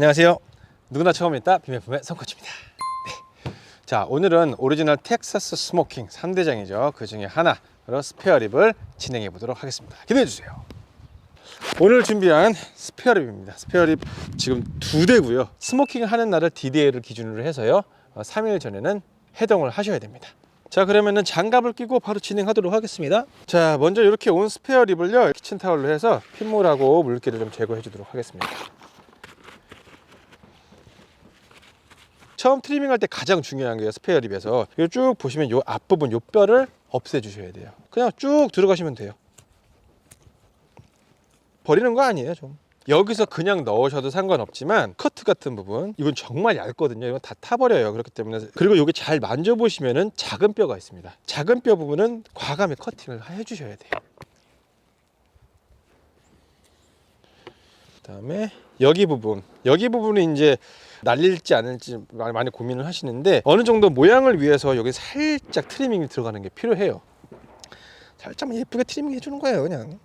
안녕하세요. 누구나 처음 있다 비매품의 성코치입니다. 네. 자 오늘은 오리지널 텍사스 스모킹 3대장이죠. 그 중에 하나로 스페어립을 진행해 보도록 하겠습니다. 기대해 주세요. 오늘 준비한 스페어립입니다. 스페어립 지금 두 대고요. 스모킹을 하는 날을 D-Day를 기준으로 해서요. 어, 3일 전에는 해동을 하셔야 됩니다. 자 그러면은 장갑을 끼고 바로 진행하도록 하겠습니다. 자 먼저 이렇게 온 스페어 립을요 키친타올로 해서 핏물하고 물기를 좀 제거해 주도록 하겠습니다. 처음 트리밍할 때 가장 중요한 게 스페어 립에서 이거 쭉 보시면 요 앞부분 요 뼈를 없애 주셔야 돼요. 그냥 쭉 들어가시면 돼요. 버리는 거 아니에요, 좀. 여기서 그냥 넣으셔도 상관없지만 커트 같은 부분 이건 정말 얇거든요. 이건 다 타버려요. 그렇기 때문에 그리고 여기 잘 만져보시면은 작은 뼈가 있습니다. 작은 뼈 부분은 과감히 커팅을 해주셔야 돼요. 그다음에 여기 부분 여기 부분이 이제 날릴지 않을지 많이 고민을 하시는데 어느 정도 모양을 위해서 여기 살짝 트리밍이 들어가는 게 필요해요. 살짝만 예쁘게 트리밍 해주는 거예요, 그냥.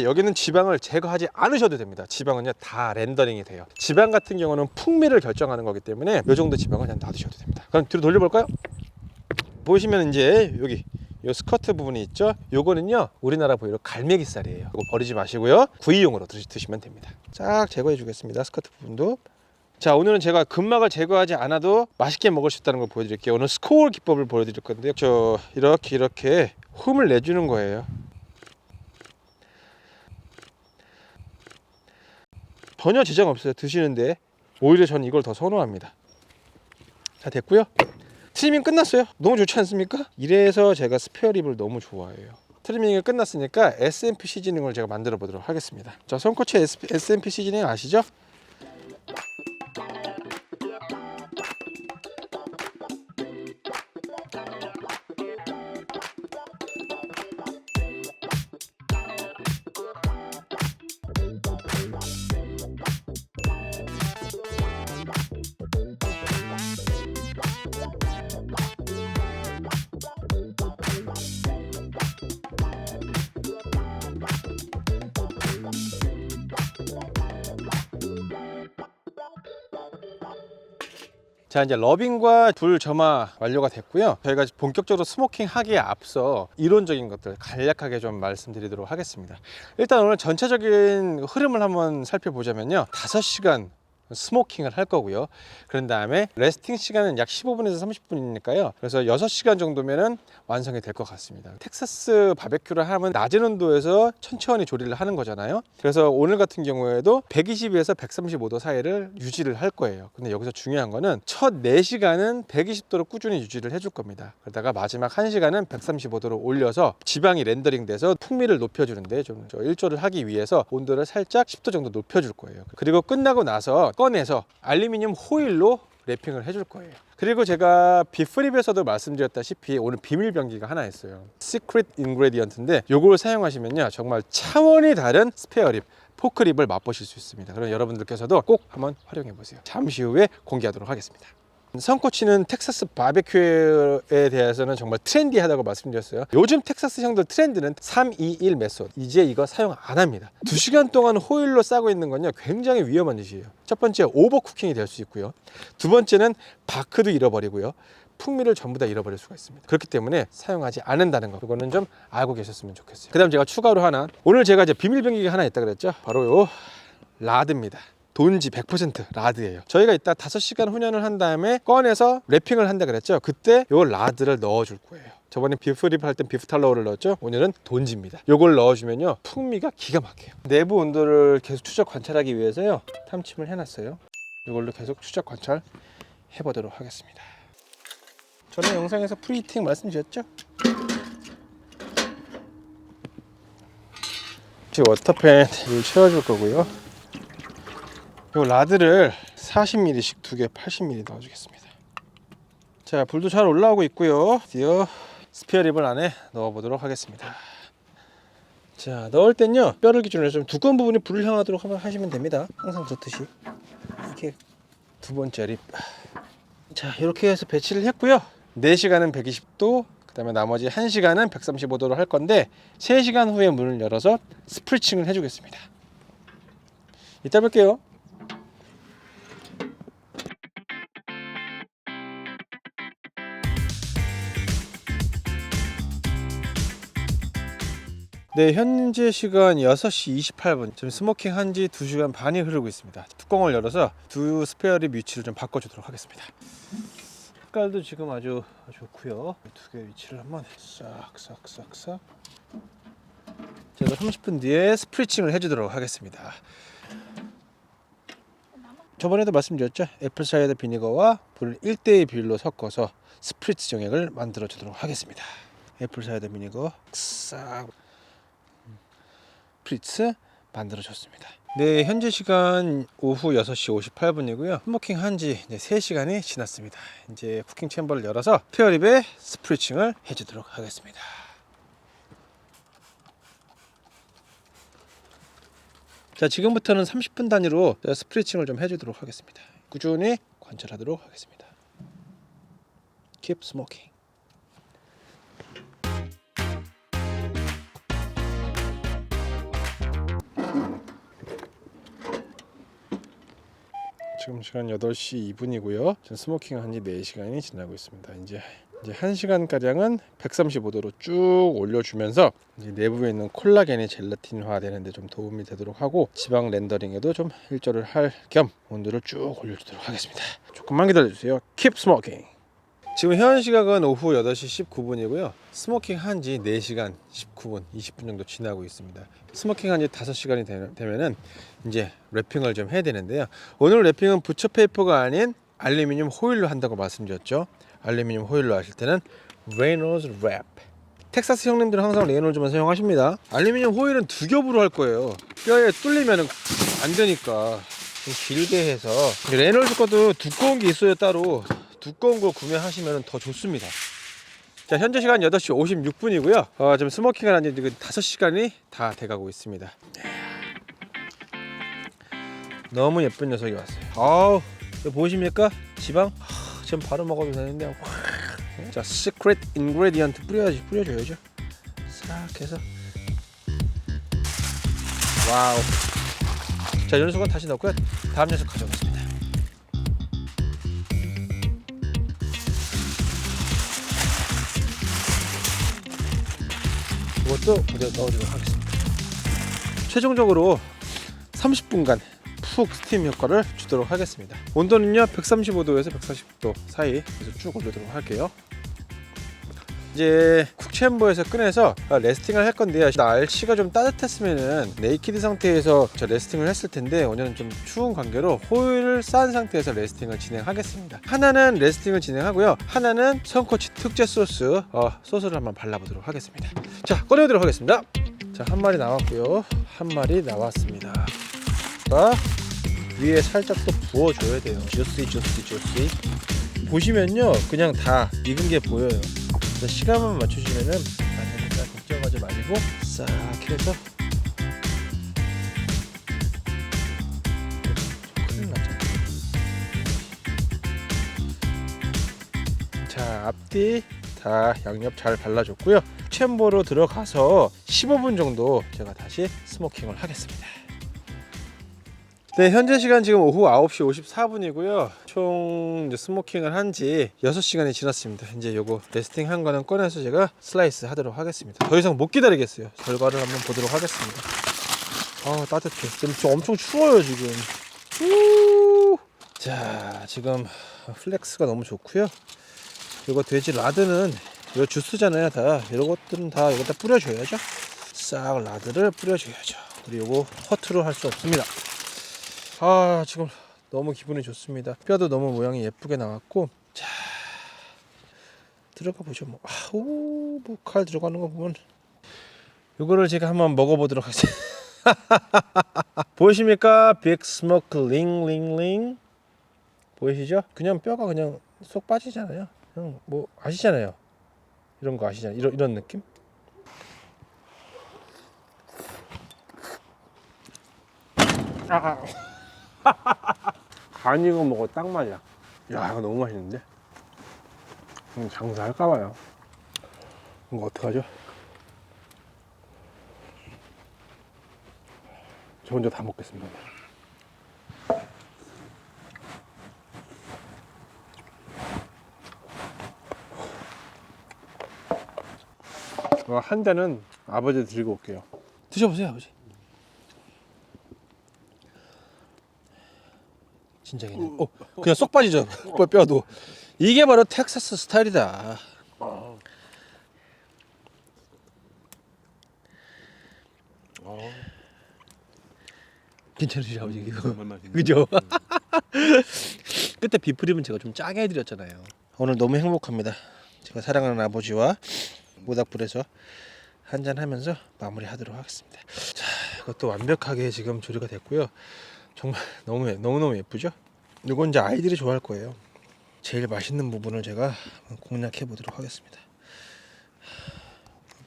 여기는 지방을 제거하지 않으셔도 됩니다. 지방은요 다 렌더링이 돼요. 지방 같은 경우는 풍미를 결정하는 거기 때문에 이 정도 지방은 그냥 놔두셔도 됩니다. 그럼 뒤로 돌려볼까요? 보시면 이제 여기 요 스커트 부분이 있죠. 요거는요 우리나라 보이로 갈매기살이에요. 이거 버리지 마시고요 구이용으로 드시, 드시면 됩니다. 쫙 제거해 주겠습니다. 스커트 부분도. 자 오늘은 제가 근막을 제거하지 않아도 맛있게 먹을 수 있다는 걸 보여드릴게요. 오늘 스코어 기법을 보여드릴 건데요. 저 이렇게 이렇게 흠을 내주는 거예요. 전혀 지장 없어요. 드시는데 오히려 저는 이걸 더 선호합니다. 자 됐고요. 트리밍 끝났어요. 너무 좋지 않습니까? 이래서 제가 스페어 립을 너무 좋아해요. 트리밍이 끝났으니까 SMP 시즈닝을 제가 만들어 보도록 하겠습니다. 자, 손코치 SMP 시즈닝 아시죠? 자 이제 러빙과 불 점화 완료가 됐고요. 저희가 본격적으로 스모킹 하기에 앞서 이론적인 것들 간략하게 좀 말씀드리도록 하겠습니다. 일단 오늘 전체적인 흐름을 한번 살펴보자면요. 5시간 스모킹을 할 거고요. 그런 다음에 레스팅 시간은 약 15분에서 30분이니까요. 그래서 6시간 정도면은 완성이 될 것 같습니다. 텍사스 바베큐를 하면 낮은 온도에서 천천히 조리를 하는 거잖아요. 그래서 오늘 같은 경우에도 120에서 135도 사이를 유지를 할 거예요. 근데 여기서 중요한 거는 첫 4시간은 120도로 꾸준히 유지를 해줄 겁니다. 그러다가 마지막 1시간은 135도로 올려서 지방이 렌더링 돼서 풍미를 높여주는데 좀 일조를 하기 위해서 온도를 살짝 10도 정도 높여줄 거예요. 그리고 끝나고 나서 꺼내서 알루미늄 호일로 랩핑을 해줄 거예요. 그리고 제가 비프립에서도 말씀드렸다시피 오늘 비밀 병기가 하나 있어요. 시크릿 인그레디언트인데 요걸 사용하시면요 정말 차원이 다른 스페어립 포크립을 맛보실 수 있습니다. 그럼 여러분들께서도 꼭 한번 활용해 보세요. 잠시 후에 공개하도록 하겠습니다. 선코치는 텍사스 바베큐에 대해서는 정말 트렌디하다고 말씀드렸어요. 요즘 텍사스 형들 트렌드는 321 메소드. 이제 이거 사용 안 합니다. 2시간 동안 호일로 싸고 있는 건요. 굉장히 위험한 짓이에요. 첫 번째 오버쿠킹이 될 수 있고요. 두 번째는 바크도 잃어버리고요. 풍미를 전부 다 잃어버릴 수가 있습니다. 그렇기 때문에 사용하지 않는다는 거. 그거는 좀 알고 계셨으면 좋겠어요. 그 다음 제가 추가로 하나 오늘 제가 이제 비밀 병기가 하나 있다 그랬죠. 바로 요 라드입니다. 돈지 100% 라드예요. 저희가 이따 5시간 훈연을 한 다음에 꺼내서 랩핑을 한다 그랬죠. 그때 요 라드를 넣어 줄 거예요. 저번에 비프립 할 땐 비프 탈로우를 넣었죠. 오늘은 돈지입니다. 요걸 넣어주면요 풍미가 기가 막혀요. 내부 온도를 계속 추적 관찰하기 위해서요 탐침을 해놨어요. 이걸로 계속 추적 관찰 해보도록 하겠습니다. 전에 영상에서 프리히팅 말씀드렸죠? 지금 워터팬을 채워줄 거고요. 요 라드를 40mm씩 두 개 80mm 넣어주겠습니다. 자, 불도 잘 올라오고 있고요. 드디어 스페어립을 안에 넣어보도록 하겠습니다. 자, 넣을 땐요 뼈를 기준으로 해서 좀 두꺼운 부분이 불을 향하도록 하시면 됩니다. 항상 그렇듯이 이렇게 두 번째 립. 자, 이렇게 해서 배치를 했고요. 4시간은 120도, 그 다음에 나머지 1시간은 135도로 할 건데 3시간 후에 문을 열어서 스프리칭을 해주겠습니다. 이따 뵐게요. 네, 현재 시간 6시 28분. 지금 스모킹 한 지 2시간 반이 흐르고 있습니다. 뚜껑을 열어서 두 스페어립 위치를 좀 바꿔주도록 하겠습니다. 색깔도 지금 아주 좋고요. 두 개 위치를 한번 싹싹싹싹. 제가 30분 뒤에 스프리칭을 해주도록 하겠습니다. 저번에도 말씀드렸죠. 애플 사이드 비니거와 불 1대1 비율로 섞어서 스프리츠 정액을 만들어 주도록 하겠습니다. 애플 사이드 비니거 싹 스프리츠 만들어 줬습니다. 네, 현재 시간 오후 6시 58분이고요. 스모킹 한지 3시간이 지났습니다. 이제 쿠킹 챔버를 열어서 페어립에 스프리칭을 해주도록 하겠습니다. 자, 지금부터는 30분 단위로 스프리칭을 좀 해주도록 하겠습니다. 꾸준히 관찰하도록 하겠습니다. Keep smoking. 지금 시간 8시 2분이고요. 지금 스모킹 한 지 4시간이 지나고 있습니다. 이제 이제 1시간 가량은 135도로 쭉 올려주면서 이제 내부에 있는 콜라겐이 젤라틴화 되는데 좀 도움이 되도록 하고 지방 렌더링에도 좀 일조를 할 겸 온도를 쭉 올려주도록 하겠습니다. 조금만 기다려주세요. Keep. 지금 현 시각은 오후 8시 19분이고요. 스모킹 한 지 4시간 19분, 20분 정도 지나고 있습니다. 스모킹 한 지 5시간이 되면은 이제 랩핑을 좀 해야 되는데요. 오늘 랩핑은 부처 페이퍼가 아닌 알루미늄 호일로 한다고 말씀드렸죠. 알루미늄 호일로 하실 때는 레이놀즈 랩. 텍사스 형님들은 항상 레이놀즈만 사용하십니다. 알루미늄 호일은 두 겹으로 할 거예요. 뼈에 뚫리면 안 되니까 좀 길게 해서 레이놀즈 것도 두꺼운 게 있어요 따로 두꺼운 거 구매하시면 더 좋습니다. 자 현재 시간 8시 56분이고요. 어, 지금 스모킹을 한지 지금 5시간이 다 돼가고 있습니다. 너무 예쁜 녀석이 왔어요. 아우 보이십니까? 지방? 하, 지금 바로 먹어도 되는데 자 시크릿 인그레디언트 뿌려야지 뿌려줘야죠. 싹 해서 와우. 자, 이 녀석은 다시 넣고요. 다음 녀석 가져오겠습니다. 것도 그대로 넣어주도록 하겠습니다. 최종적으로 30분간 푹 스팀 효과를 주도록 하겠습니다. 온도는요 135도에서 140도 사이 그래서 쭉 올리도록 할게요. 이제 쿡챔버에서 꺼내서 레스팅을 할 건데요. 날씨가 좀 따뜻했으면은 네이키드 상태에서 저 레스팅을 했을 텐데 오늘은 좀 추운 관계로 호일을 쌓은 상태에서 레스팅을 진행하겠습니다. 하나는 레스팅을 진행하고요. 하나는 선코치 특제 소스 어, 소스를 한번 발라보도록 하겠습니다. 자 꺼내보도록 하겠습니다. 자 한 마리 나왔고요. 한 마리 나왔습니다. 자, 위에 살짝 또 부어줘야 돼요. 주시 주시 주시. 보시면요, 그냥 다 익은 게 보여요. 그래서 시간만 맞추시면은 안 되니까 걱정하지 말고 싹 해서 큰일 났잖아. 자, 앞뒤 다 양옆 잘 발라줬고요. 챔버로 들어가서 15분 정도 제가 다시 스모킹을 하겠습니다. 네, 현재 시간 지금 오후 9시 54분이고요. 총 스모킹을 한 지 6시간이 지났습니다. 이제 요거 레스팅 한 거는 꺼내서 제가 슬라이스 하도록 하겠습니다. 더 이상 못 기다리겠어요. 결과를 한번 보도록 하겠습니다. 아, 따뜻해. 지금 좀 엄청 추워요, 지금. 우! 자, 지금 플렉스가 너무 좋고요. 이거 돼지 라드는 이거 주스잖아요, 다. 이런 것들은 다 이거 다 뿌려줘야죠. 싹 라드를 뿌려줘야죠. 그리고 허투루 할 수 없습니다. 아 지금 너무 기분이 좋습니다. 뼈도 너무 모양이 예쁘게 나왔고 자 들어가 보죠 뭐 아우 뭐칼 들어가는 거 보면 이거를 제가 한번 먹어보도록 하겠습니다. 보이십니까? 빅 스모크 링링링 보이시죠? 그냥 뼈가 그냥 쏙 빠지잖아요. 그냥 뭐 아시잖아요. 이런 거 아시잖아요. 이런 이런 느낌? 아, 아. 간 익어 먹어 딱 맞아. 야 이거 너무 맛있는데? 음, 장사할까봐요. 이거 어떡하죠? 저 혼자 다 먹겠습니다. 어, 한 잔은 아버지 드리고 올게요. 드셔보세요, 아버지. 진짜 괜찮아. 어, 그냥 쏙 빠지죠. 뼈- 뼈도. 이게 바로 텍사스 스타일이다. 괜찮으시죠, 아버지? 이거? 정말 맛있네. 그죠? 그때 비프림은 제가 좀 짜게 해드렸잖아요. 오늘 너무 행복합니다. 제가 사랑하는 아버지와 모닥불에서 한잔 하면서 마무리하도록 하겠습니다. 자, 이것도 완벽하게 지금 조리가 됐고요. 정말 너무 너무 너무 예쁘죠? 이건 이제 아이들이 좋아할 거예요. 제일 맛있는 부분을 제가 공략해 보도록 하겠습니다.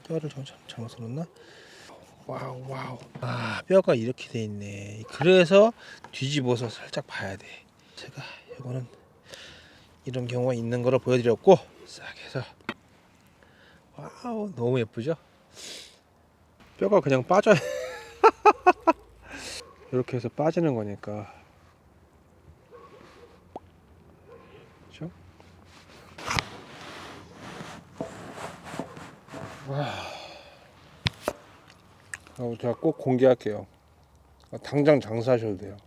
뼈를 잘못 썰었나? 와우 와우. 아 뼈가 이렇게 돼 있네. 그래서 뒤집어서 살짝 봐야 돼. 제가 이거는 이런 경우가 있는 거를 보여드렸고 싹 해서 와우 너무 예쁘죠? 뼈가 그냥 빠져. 이렇게 해서 빠지는 거니까. 그렇죠? 와. 제가 꼭 공개할게요. 당장 장사하셔도 돼요.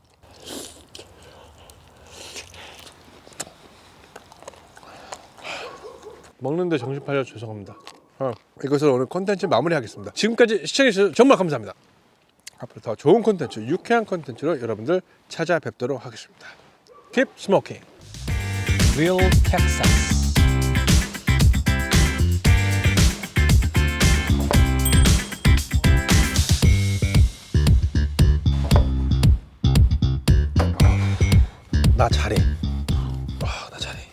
먹는데 정신 팔려 죄송합니다. 어, 이것으로 오늘 콘텐츠 마무리하겠습니다. 지금까지 시청해주셔서 정말 감사합니다. 앞으로 더 좋은 콘텐츠, 유쾌한 콘텐츠로 여러분들 찾아뵙도록 하겠습니다. Keep smoking. Real Texas. 나 잘해.